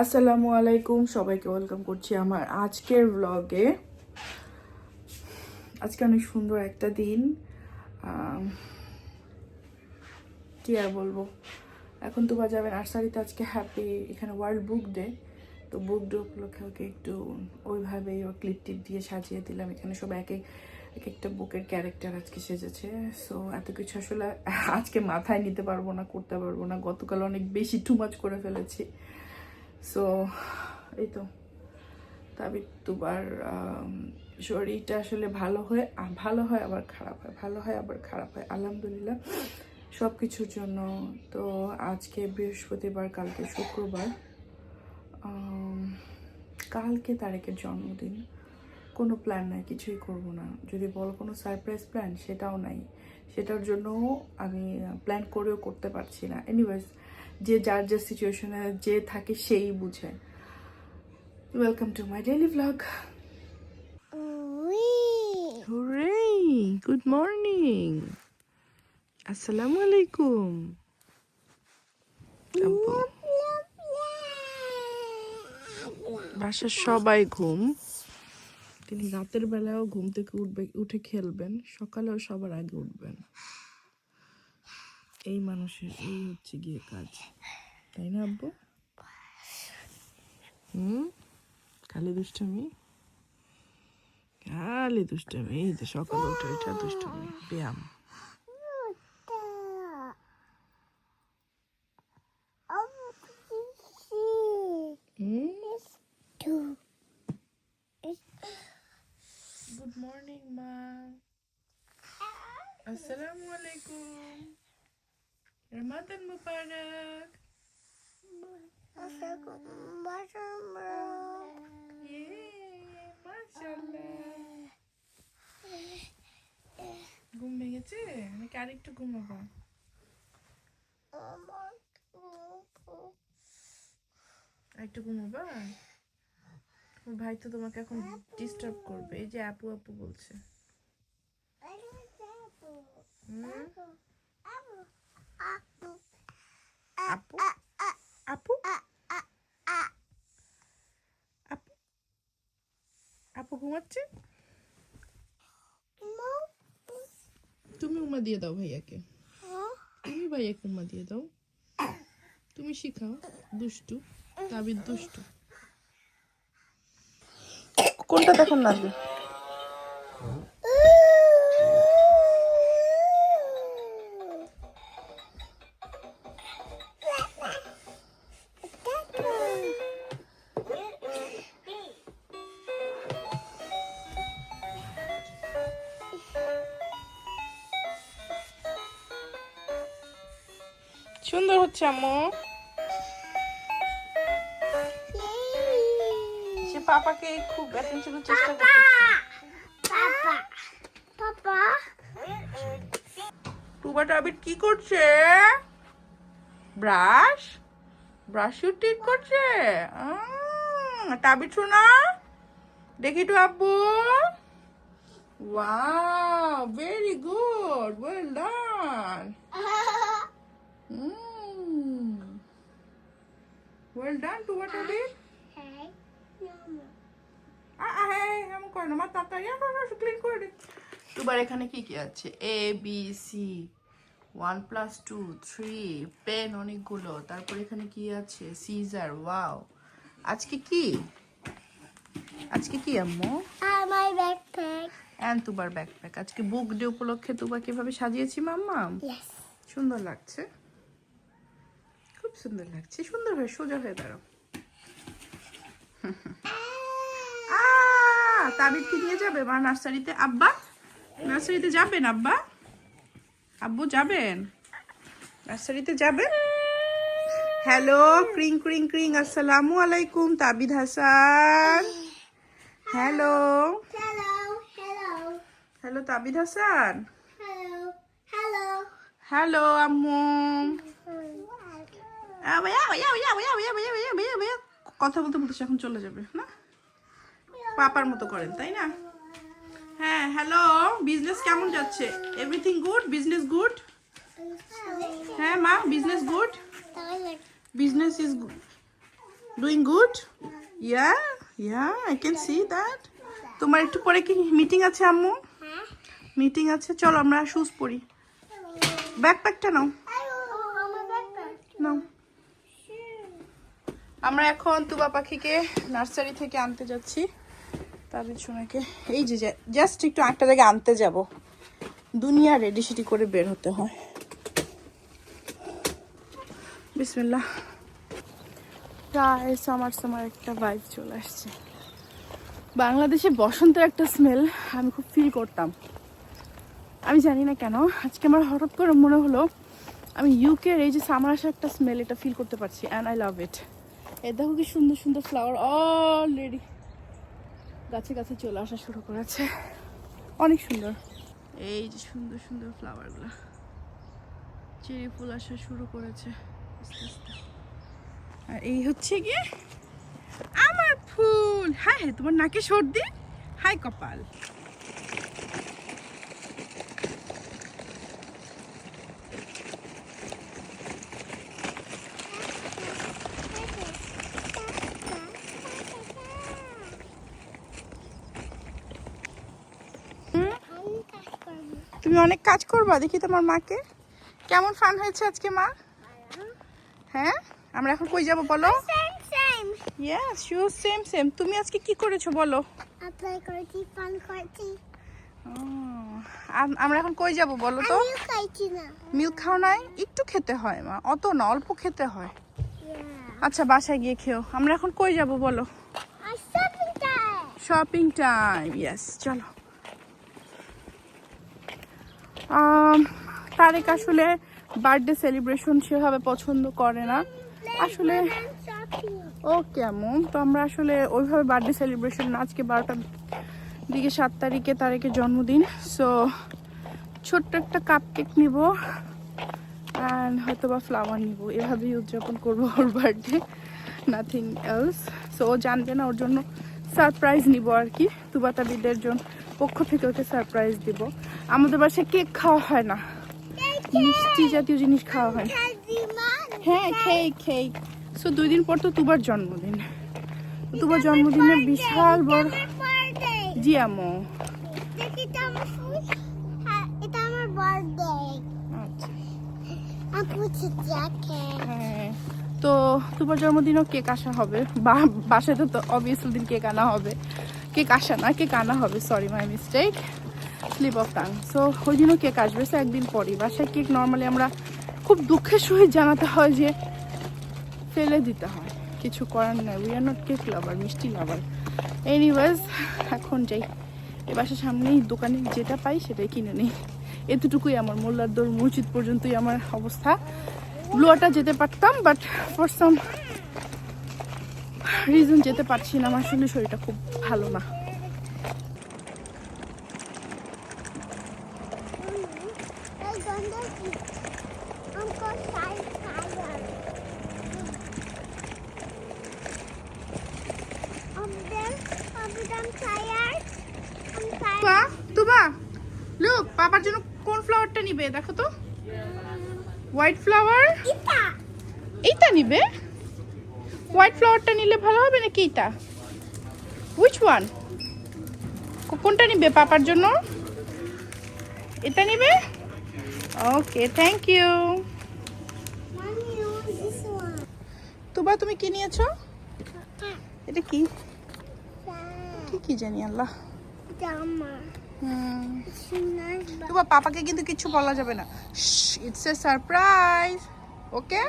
আসসালামু আলাইকুম, সবাইকে ওয়েলকাম করছি আমার আজকের ব্লগে আজকে অনেক সুন্দর একটা দিন। কি আর বলব? এখন তো বাজাবে নার্সারিতে আজকে হ্যাপি এখানে ওয়ার্ল্ড বুক ডে তো বুক ডে উপলক্ষে ওকে একটু ওইভাবেই ওর ক্লিপ টিপ দিয়ে সাজিয়ে দিলাম। এখানে সব এক এক এক একটা বুকের ক্যারেক্টার আজকে সেজেছে। সো এত কিছু আসলে আজকে মাথায় নিতে পারব না, করতে পারব না। গতকাল অনেক বেশি টু মাচ করে ফেলেছি। সো এই তো তবে দুবার শরীরটা আসলে ভালো হয় ভালো হয়, আবার খারাপ হয়। ভালো হয়, আবার খারাপ হয়, আলহামদুলিল্লাহ। সব কিছুর জন্য তো আজকে বৃহস্পতিবার, কালকে শুক্রবার। কালকে তারেকের জন্মদিন। কোনো প্ল্যান নাই, কিছুই করব না। যদি বলো কোনো সারপ্রাইজ প্ল্যান সেটাও নাই। সেটার জন্য আমি প্ল্যান করেও করতে পারছি না। এনিওয়েজ যে যার যে সিচুয়েশনে যে থাকে সেই বুঝে। Welcome to my daily blog hooray good morning আসসালামু আলাইকুম বাসার সবাই ঘুম। তিনি রাতের বেলাও ঘুম থেকে উঠবে উঠে খেলবেন সকালেও সবার আগে উঠবেন। এই মানুষের এই হচ্ছে গিয়ে কাজ। তাই না আব্বু? হুম? খালি দুষ্টমি? খালি দুষ্টমি এই যে সকালে উঠে এটা দুষ্টমি ব্যায়াম। গুড মর্নিং মা আসসালামু আলাইকুম রমাদান মুবারক ইয়ে, মাশাআল্লাহ ঘুম ভেঙেছে? নাকি আরেকটু ঘুমাবো? আরেকটু ঘুমাবা? ভাই তো তোমাকে এখন ডিস্টার্ব করবে। এই যে আপু আপু বলছে। হুম? আপু আপু আপু ঘুমাচ্ছে? তুমি উমা দিয়ে দাও ভাইয়াকে। তুমি ভাইয়াকে উমা দিয়ে দাও। তুমি শিখাও, দুষ্টু তাবিদ দুষ্টু। কোনটা দেখুন লাগবে আম্মু সে পাপাকে খুব অ্যাটেনশনের চেষ্টা টুবা টাবিট কি করছে ব্রাশ ব্রাশ ঠিক করছে টাবিট শোনা দেখি তো আব্বু wow very good well done Tuba Tabit এমন করে না মা তাড়াতাড়ি ক্লিন করে দে দুবার এখানে কি কি আছে? A B C one plus two three pen অনেকগুলো। তারপর এখানে কি আছে? সিজার ওয়াও আজকে কি? আজকে কি আম্মু? my backpack. অ্যান্ড তুবার ব্যাকপ্যাক আজকে বুক ডে উপলক্ষে তুবা কীভাবে সাজিয়েছি মাম্মা? সুন্দর লাগছে। সুন্দর লাগছে সুন্দর হয়ে সোজা হয়ে দাঁড়াও। তাবিদ কি নিয়ে যাবে? মা নার্সারিতে? আব্বা? নার্সারিতে যাবেন আব্বা? আব্বু যাবেন? নার্সারিতে যাবেন? হ্যালো ক্রিং ক্রিং ক্রিং আসসালামু আলাইকুম Tabid Hasan. Hello. Hello Tabid Hasan. Hello আম্মু। কথা বলতে বলতে এখন চলে যাবে না? পাপার মতো করেন তাই না? হ্যাঁ হ্যালো বিজনেস কেমন যাচ্ছে? এভরিথিং গুড বিজনেস গুড হ্যাঁ মা business good business is doing good yeah yeah I can see that তোমার একটু পরে কি মিটিং আছে আম্মু? মিটিং আছে চলো আমরা শুজ পরি। ব্যাকপ্যাকটা নাও। নাও। আমরা এখন তুবা পাখিকে নার্সারি থেকে আনতে যাচ্ছি। তার পিছনেকে এই যে জাস্ট একটু একটা জায়গায় আনতে যাব। দুনিয়া রেডি সেটি করে বের হতে হয়। বিসমিল্লাহ। প্রায় সামার সামার একটা ভাইব চলে আসছে। বাংলাদেশে বসন্তের একটা স্মেল আমি খুব ফিল করতাম। আমি জানি না কেন, আজকে আমার হঠাৎ করে মনে হলো, আমি ইউকের এই যে সামার আসা একটা স্মেল এটা ফিল করতে পারছি অ্যান্ড আই লাভ ইট এ দেখো কি সুন্দর সুন্দর ফ্লাওয়ার অলরেডি গাছে গাছে চলে আসা শুরু করেছে। অনেক সুন্দর। এই যে সুন্দর সুন্দর ফ্লাওয়ারগুলো চেরি ফুল আসা শুরু করেছে। আস্তে আস্তে। আর এই হচ্ছে গিয়ে আমার ফুল। হ্যাঁ হ্যাঁ তোমার নাকে সর্দি? হাই কপাল আমি কাজ করব তুমি অনেক কাজ করবা দেখি তোমার মাকে। কেমন ফান হয়েছে আজকে মা? হ্যাঁ? আমরা এখন কই যাব বলো? Same same yes sure same same তুমি আজকে কি করেছ বলো? অ্যাপ্লাই করেছি ফান করেছি। ও, আম- আমরা এখন কই যাব বলো তো? মিল্ক খাও নাই? একটু খেতে হয় মা। অত না অল্প খেতে হয়। আচ্ছা বাসায় গিয়ে খেও। আমরা এখন কই যাব বলো. শপিং টাইম ইয়েস চলো। তারেক আসলে বার্থডে সেলিব্রেশন সেভাবে পছন্দ করে না। আসলে ও কেমন? তো আমরা আসলে ওইভাবে বার্থডে সেলিব্রেশন না, আজকে বারোটার দিকে সাত তারিখে তারিখের জন্মদিন। সো ছোট্ট একটা কাপ কেক নিব অ্যান্ড হয়তো বা ফ্লাওয়ার নিব। এভাবেই উদযাপন করব ওর বার্থডে নাথিং এলস সো ও জানবে না, ওর জন্য সারপ্রাইজ নিব আর কি। তুবাতাবিদের জন্য পক্ষ থেকে ওকে সারপ্রাইজ দিব। আমাদের বাসায় কেক খাওয়া হয় না। মিষ্টি জাতীয় জিনিস খাওয়া হয়। না হ্যাঁ খেয়ে খেয়ে সো দুই দিন পর তো তুবার জন্মদিন। তুবার জন্মদিনে বিশাল বড়. জি এটা আচ্ছা. হ্যাঁ। তো তুবার জন্মদিনও কেক আসা হবে। বা বাসায় তো অবভিয়াসলি দিন কেক আনা হবে। কেক আসা না, কেক আনা হবে। Sorry my mistake slip of tongue so ওই দিনও কেক আসবে সো একদিন পরই। বাসায় কেক নর্মালি আমরা খুব দুঃখের সহিত জানাতে হয় যে ফেলে দিতে হয়। কিছু করার নাই। We are not cake lover মিষ্টি লাভার এনিওয়েজ এখন যাই। এ বাসার সামনেই দোকানে যেটা পাই সেটাই কিনে নিই। এতটুকুই আমার, মোল্লার দৌড় মসজিদ পর্যন্তই আমার অবস্থা। ব্লুয়াটা যেতে পারতাম বাট ফর সাম রিজন যেতে পারছি না। আমার আসলে শরীরটা খুব ভালো না। লুক পাপার জন্য কোন ফ্লাওয়ারটা নিবে? দেখো তো। White flower. এইটা নিবে? হোয়াইট ফ্লাওয়ারটা নিলে ভালো হবে নাকি এইটা? উইচ ওয়ান কোনটা নিবে পাপার জন্য? এটা নিবে? Okay thank you? তুবা তুমি কি নিয়েছো? এটা কি. কি কি জানি আল্লাহ। Dama. তোমার পাপাকে কিন্তু কিছু বলা যাবে না। ইটস এ সারপ্রাইজ ওকে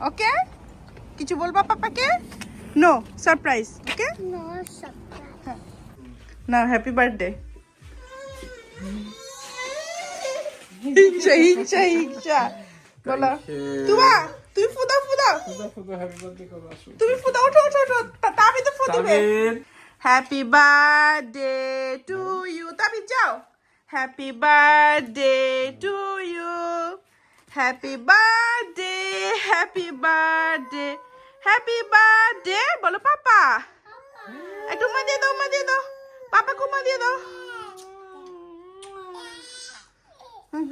ওকে কিছু বলবা পাপাকে? No surprise okay. না হ্যাপি বার্থডে ইচ্ছা ইচ্ছা ইচ্ছা। বলো। তুবা তুমি ফুদাও ফুদাও তুমি ফুদাও ওঠো ওঠো ওঠো। তা- তাবি তো ফুদিবে happy birthday to you Tabi যাও happy birthday to you happy birthday happy birthday happy birthday বলো পাপা একটু মা দিয়ে দাও মা দিয়ে দাও পাপা মা দিয়ে দাও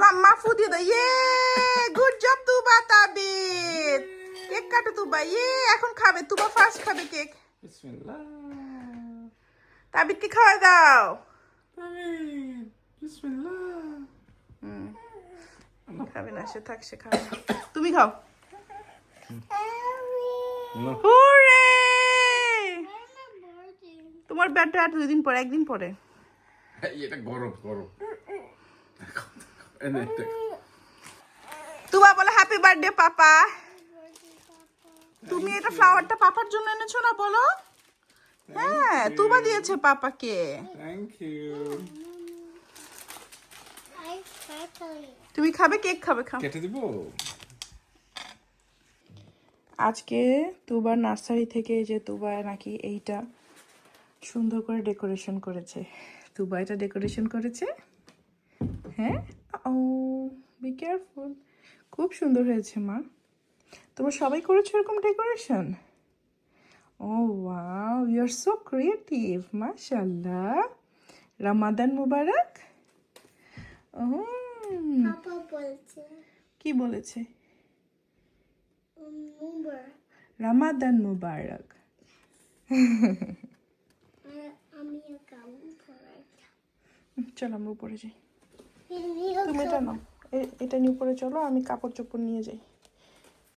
মা- মা ফু দিয়ে দাও ইয়ে গুড জব তু বাতাবিদ কেক কাটো তুবা ইয়ে এখন খাবে তুবা ফার্স্ট খাবে কেক Bismillah. তাবিদকে খাওয়া দাও। খাবে না সে থাক সে খাবে তুমি খাও। হুরে তোমার ব্যাটটা আর দুই দিন পরে একদিন পরে। এটা গরম গরম। তুবা বলে হ্যাপি বার্থডে পাপা। তুমি এটা ফ্লাওয়ারটা পাপার জন্য এনেছো না বলো? হ্যাঁ তুবা দিয়েছে পাপাকে। থ্যাংক ইউ তুমি খাবে কেক খাবে খাও। কেটে দিব? আজকে তুবার নার্সারি থেকে যে তুবা নাকি এইটা সুন্দর করে ডেকোরেশন করেছে। তুবা এটা ডেকোরেশন করেছে। হ্যাঁ? ও বি কেয়ারফুল খুব সুন্দর হয়েছে মা। তোমরা সবাই করেছ এরকম decoration? Wow you are so creative মাশাল্লাহ রামাদান মুবারক ও পাপা বলছে। কি বলেছে? মুম্বার রামাদান মুবারক আমি চলো আমরা উপরে যাই। তুমি এটা নাও। এটা নিয়ে উপরে চলো আমি কাপড় চোপড় নিয়ে যাই।